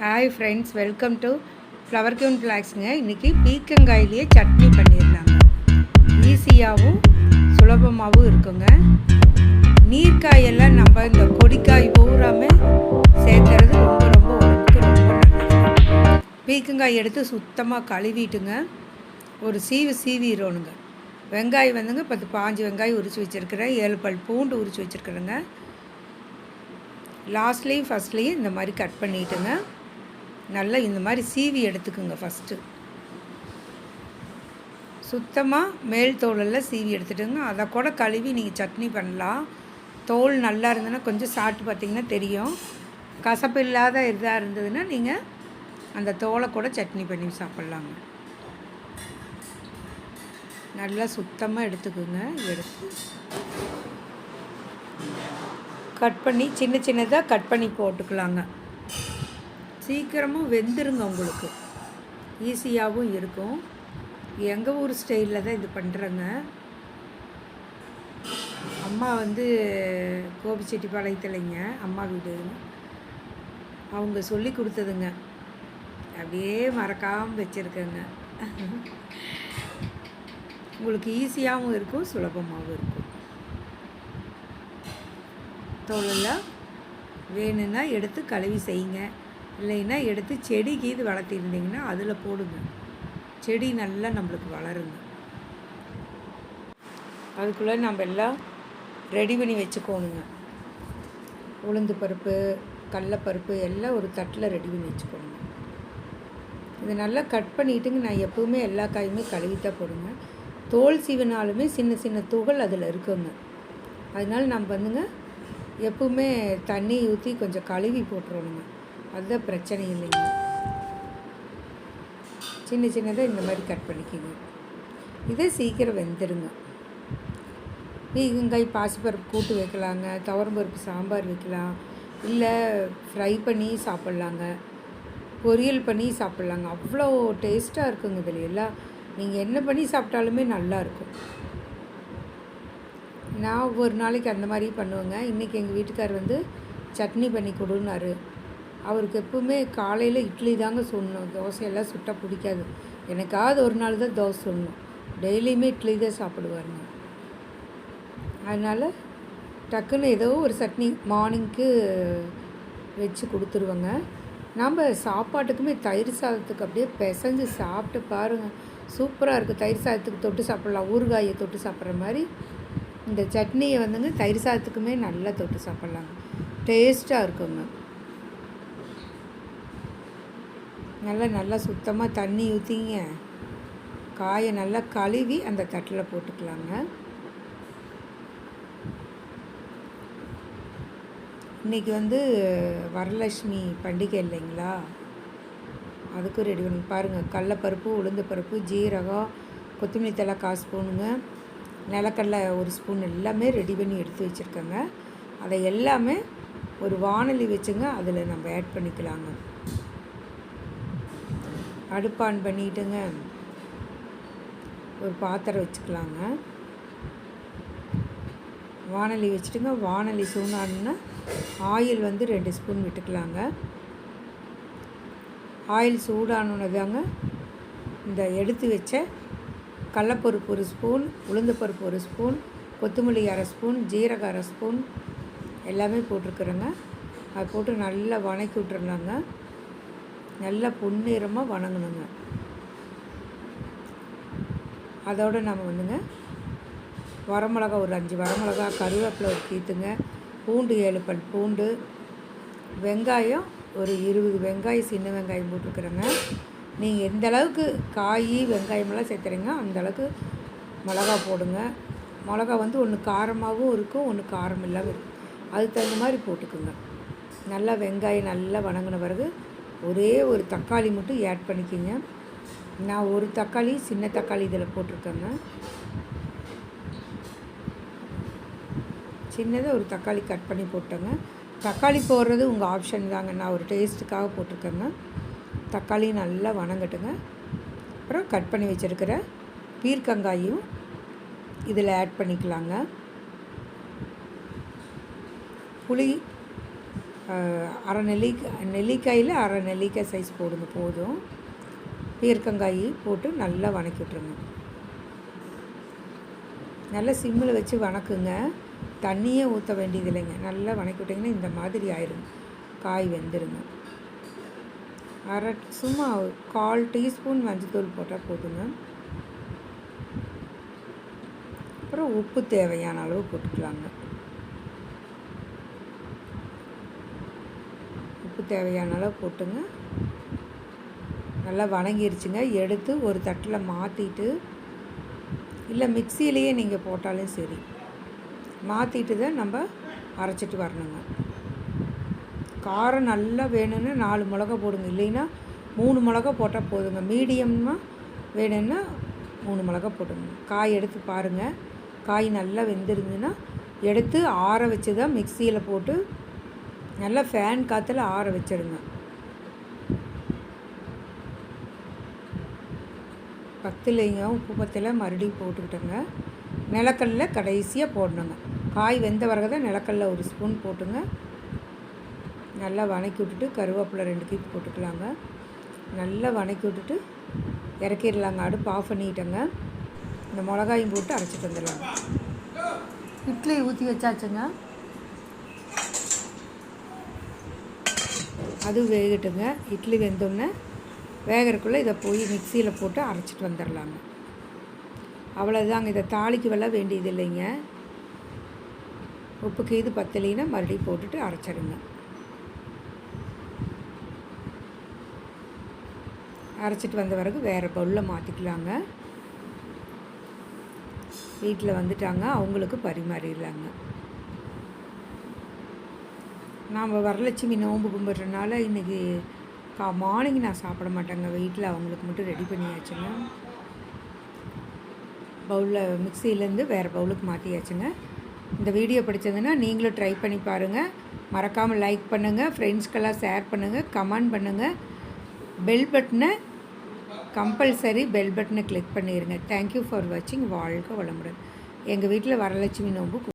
Hi friends welcome to flower queen ஃப்ளாக்ஸுங்க இன்றைக்கி பீக்கங்காயிலேயே சட்னி பண்ணிடலாங்க ஈஸியாகவும் சுலபமாகவும் இருக்குங்க. நீர்க்காயெல்லாம் நம்ம இந்த கொடிக்காய் பூராமே சேர்த்துறது ரொம்ப ரொம்ப உடம்புக்கு ரொம்ப நல்லது. பீக்கங்காய் எடுத்து சுத்தமாக கழுவிட்டுங்க. ஒரு சீவு சீவிடணுங்க. வெங்காயம் வந்துங்க பத்து பாஞ்சு வெங்காயம் உரித்து வச்சுருக்கிறேன். ஏழு பல் பூண்டு உரித்து வச்சுருக்குறேங்க. லாஸ்ட்லேயும் ஃபஸ்ட்லேயும் இந்த மாதிரி கட் பண்ணிட்டுங்க. நல்லா இந்த மாதிரி சீவி எடுத்துக்குங்க ஃபஸ்ட்டு சுத்தமாக மேல் தோலெல்லாம் சீவி எடுத்துட்டுங்க. அதை கூட கழுவி நீங்கள் சட்னி பண்ணலாம். தோல் நல்லா இருந்ததுன்னா கொஞ்சம் சாப்பிட்டு பார்த்தீங்கன்னா தெரியும். கசப்பு இல்லாத இதாக இருந்ததுன்னா நீங்கள் அந்த தோலை கூட சட்னி பண்ணி சாப்பிட்லாங்க. நல்லா சுத்தமாக எடுத்துக்குங்க. எடுத்து கட் பண்ணி சின்ன சின்னதாக கட் பண்ணி போட்டுக்கலாங்க. சீக்கிரமும் வெந்துருங்க உங்களுக்கு. ஈஸியாகவும் இருக்கும். எங்கள் ஊர் ஸ்டைலில் தான் இது பண்ணுறேங்க அம்மா வந்து கோபிச்செட்டிப்பாளையத்துலைங்க அம்மா வீடு. அவங்க சொல்லி கொடுத்ததுங்க. அப்படியே மறக்காமல் வச்சுருக்கேங்க. உங்களுக்கு ஈஸியாகவும் இருக்கும் சுலபமாகவும் இருக்கும். தோலெல்லாம் வேணும்னா எடுத்து கழுவி செய்யுங்க. இல்லைன்னா எடுத்து செடி கீது வளர்த்திருந்தீங்கன்னா அதில் போடுங்க. செடி நல்லா நம்மளுக்கு வளருங்க. அதுக்குள்ளே நம்ம எல்லாம் ரெடி பண்ணி வச்சுக்கோணுங்க. உளுந்து பருப்பு கடலப்பருப்பு எல்லாம் ஒரு தட்டில் ரெடி பண்ணி வச்சுக்கோங்க இது நல்லா கட் பண்ணிட்டுங்க நான் எப்போவுமே எல்லா காயுமே கழுவி தான் போடுங்க. தோல் சீவினாலுமே சின்ன சின்ன துகள் அதில் இருக்குங்க. அதனால நம்ம வந்துங்க எப்பவுமே தண்ணி ஊற்றி கொஞ்சம் கழுவி போட்டுருணுங்க அது பிரச்சனை இல்லைங்க. சின்ன சின்னதாக இந்த மாதிரி கட் பண்ணிக்கோங்க. இதை சீக்கிரம் வெந்துடுங்க பீகங்காய் பாசிப்பருப்பு கூட்டு வைக்கலாங்க துவரம்பருப்பு சாம்பார் வைக்கலாம் இல்லை ஃப்ரை பண்ணி சாப்பிட்லாங்க பொரியல் பண்ணி சாப்பிட்லாங்க. அவ்வளோ டேஸ்ட்டாக இருக்குங்க இதில் எல்லாம் நீங்கள் என்ன பண்ணி சாப்பிட்டாலுமே நல்லாயிருக்கும் நான் ஒரு நாளைக்கு அந்த மாதிரி பண்ணுவேங்க. இன்றைக்கி எங்கள் வீட்டுக்கார் வந்து சட்னி பண்ணி கொடுன்னாரு. அவருக்கு எப்பவுமே காலையில் இட்லி தாங்க சொல்லணும். தோசையெல்லாம் சுட்டால் பிடிக்காது. எனக்காவது ஒரு நாள் தான் தோசை சொல்லணும் டெய்லியுமே இட்லி தான் சாப்பிடுவாருங்க. அதனால் டக்குன்னு ஏதோ ஒரு சட்னி மார்னிங்க்கு வச்சு கொடுத்துருவேங்க. நம்ம சாப்பாட்டுக்குமே தயிர் சாதத்துக்கு அப்படியே பிசைஞ்சு சாப்பிட்டு பாருங்கள் சூப்பராக இருக்குது தயிர் சாதத்துக்கு தொட்டு சாப்பிட்லாம். ஊறுகாயை தொட்டு சாப்பிட்ற மாதிரி இந்த சட்னியை வந்துங்க தயிர் சாதத்துக்குமே நல்லா தொட்டு சாப்பிட்லாங்க. டேஸ்ட்டாக இருக்குங்க. நல்லா நல்லா சுத்தமாக தண்ணி ஊற்றிங்க காயை நல்லா கழுவி அந்த தட்டில் போட்டுக்கலாங்க. இன்றைக்கி வந்து வரலட்சுமி பண்டிகை இல்லைங்களா? அதுக்கும் ரெடி பண்ணி பாருங்கள் கடலப்பருப்பு உளுந்து பருப்பு ஜீரகம் கொத்தமல்லி தலை காசு ஸ்பூனுங்க நிலக்கடலை ஒரு ஸ்பூன் எல்லாமே ரெடி பண்ணி எடுத்து வச்சுருக்கேங்க. அதை எல்லாமே ஒரு வானொலி வச்சுங்க அதில் நம்ம ஆட் பண்ணிக்கலாங்க. அடுப்பு ஆன் பண்ணிட்டுங்க. ஒரு பாத்திரம் வச்சுக்கலாங்க. வானொலி வச்சுட்டுங்க. வானொலி சூடானுன்னா ஆயில் வந்து ரெண்டு ஸ்பூன் விட்டுக்கலாங்க. ஆயில் சூடானதாங்க இந்த எடுத்து வச்ச கடலப்பருப்பு ஒரு ஸ்பூன் உளுந்து பருப்பு ஒரு ஸ்பூன் கொத்தமல்லி அரை ஸ்பூன் ஜீரகம் அரை ஸ்பூன் எல்லாமே போட்டிருக்குறேங்க. அதை போட்டு நல்லா வணக்கி விட்டுருந்தாங்க நல்லா பொன்னிறமாக வணங்கணுங்க. அதோடு நம்ம வந்துங்க வரமிளகா ஒரு அஞ்சு வரமிளகா கருவேப்பிலை ஒரு கீத்துங்க பூண்டு ஏழு பல் பூண்டு வெங்காயம் ஒரு இருபது வெங்காயம் சின்ன வெங்காயம் போட்டிருக்குறேங்க. நீங்கள் எந்த அளவுக்கு காய் வெங்காயமெல்லாம் சேர்த்துறீங்க அந்த அளவுக்கு மிளகா போடுங்க. மிளகா வந்து ஒன்று காரமாகவும் இருக்கும் ஒன்று காரம் இல்லாமல் இருக்கும். அதுக்கு தகுந்த மாதிரி போட்டுக்குங்க. நல்லா வெங்காயம் நல்லா வணங்கின பிறகு ஒரே ஒரு தக்காளி மட்டும் ஆட் பண்ணிக்கிங்க. நான் ஒரு தக்காளி சின்ன தக்காளி இதில் போட்டிருக்கேங்க. சின்னதாக ஒரு தக்காளி கட் பண்ணி போட்டேங்க. தக்காளி போடுறது உங்கள் ஆப்ஷன் தாங்க. நான் ஒரு டேஸ்ட்டுக்காக போட்டிருக்கேங்க. தக்காளி நல்லா வணங்கட்டுங்க. அப்புறம் கட் பண்ணி வச்சுருக்கிற பீர்க்கங்காயும் இதில் ஆட் பண்ணிக்கலாங்க. புளி அரை நெல்லிக்காய் நெல்லிக்காயில் அரை நெல்லிக்காய் சைஸ் போடுங்க போதும். பீர்க்கங்காய் போட்டு நல்லா வணக்கி விட்ருங்க நல்லா சிம்மில் வச்சு வணக்குங்க. தண்ணியே ஊற்ற வேண்டியது இல்லைங்க. நல்லா வணக்கி விட்டிங்கன்னா இந்த மாதிரி ஆயிரும். காய் வெந்துருங்க. அரை சும்மா கால் டீஸ்பூன் மஞ்சத்தூள் போட்டால் போதுங்க. அப்புறம் உப்பு தேவையான அளவு போட்டுக்கலாங்க உப்பு தேவையான அளவு போட்டுங்க. நல்லா வணங்கிருச்சுங்க. எடுத்து ஒரு தட்டில் மாற்றிட்டு இல்லை மிக்சியிலையே நீங்கள் போட்டாலும் சரி மாற்றிட்டு தான் நம்ம அரைச்சிட்டு வரணுங்க. காரம் நல்லா வேணும்னா நாலு மிளகா போடுங்க. இல்லைன்னா மூணு மிளகா போட்டால் போதுங்க. மீடியமாக வேணும்னா மூணு மிளகா போட்டுங்க காய் எடுத்து பாருங்கள் காய் நல்லா வெந்துருந்துன்னா எடுத்து ஆற வச்சு தான் மிக்சியில் போட்டு நல்லா ஃபேன் காற்றுல ஆற வச்சிடுங்க பத்துலையும் உப்பு பத்தில் மறுபடியும் போட்டுக்கிட்டோங்க. நிலக்கல்ல கடைசியாக போடணுங்க. காய் வெந்த பிறகு தான் நிலக்கல்ல ஒரு ஸ்பூன் போட்டுங்க. நல்லா வணக்கி விட்டுட்டு கருவேப்பிலை ரெண்டு கீப் போட்டுக்கலாங்க. நல்லா வணக்கி விட்டுட்டு இறக்கிடலாங்க. அடுப்பு ஆஃப் பண்ணிட்டேங்க. இந்த மிளகாயும் போட்டு அரைச்சிட்டு வந்துடலாங்க. இட்லி ஊற்றி வச்சாச்சுங்க. அது வேகட்டுங்க. இட்லி வெந்தோடனே வேகறதுக்குள்ளே இதை போய் மிக்சியில் போட்டு அரைச்சிட்டு வந்துடலாங்க அவ்வளோதாங்க இதை தாளிக்கு வெள்ள வேண்டியது இல்லைங்க உப்புக்கு இது பத்தலைன்னா மறுபடியும் போட்டுட்டு அரைச்சிடுங்க அரைச்சிட்டு வந்த பிறகு வேறு பவுலில் மாற்றிக்கலாங்க வீட்டில் வந்துட்டாங்க. அவங்களுக்கு பரிமாறிடலாங்க. நாம் வரலட்சுமி நோன்பு கும்பிட்றதுனால இன்றைக்கி கா மார்னிங் நான் சாப்பிட மாட்டேங்க. வீட்டில் அவங்களுக்கு மட்டும் ரெடி பண்ணியாச்சுங்க. பவுலில் மிக்சியிலேருந்து வேறு பவுலுக்கு மாற்றியாச்சுங்க இந்த வீடியோ பிடிச்சதுன்னா நீங்களும் ட்ரை பண்ணி பாருங்கள் மறக்காமல் லைக் பண்ணுங்கள் ஃப்ரெண்ட்ஸ்க்கெல்லாம் ஷேர் பண்ணுங்கள் கமெண்ட் பண்ணுங்கள் பெல் பட்டனை கம்பல்சரி பெல் பட்டனை கிளிக் பண்ணிடுங்க தேங்க்யூ ஃபார் வாட்சிங் வாழ்க வளமுடன். எங்கள் வீட்டில் வரலட்சுமி நோன்பு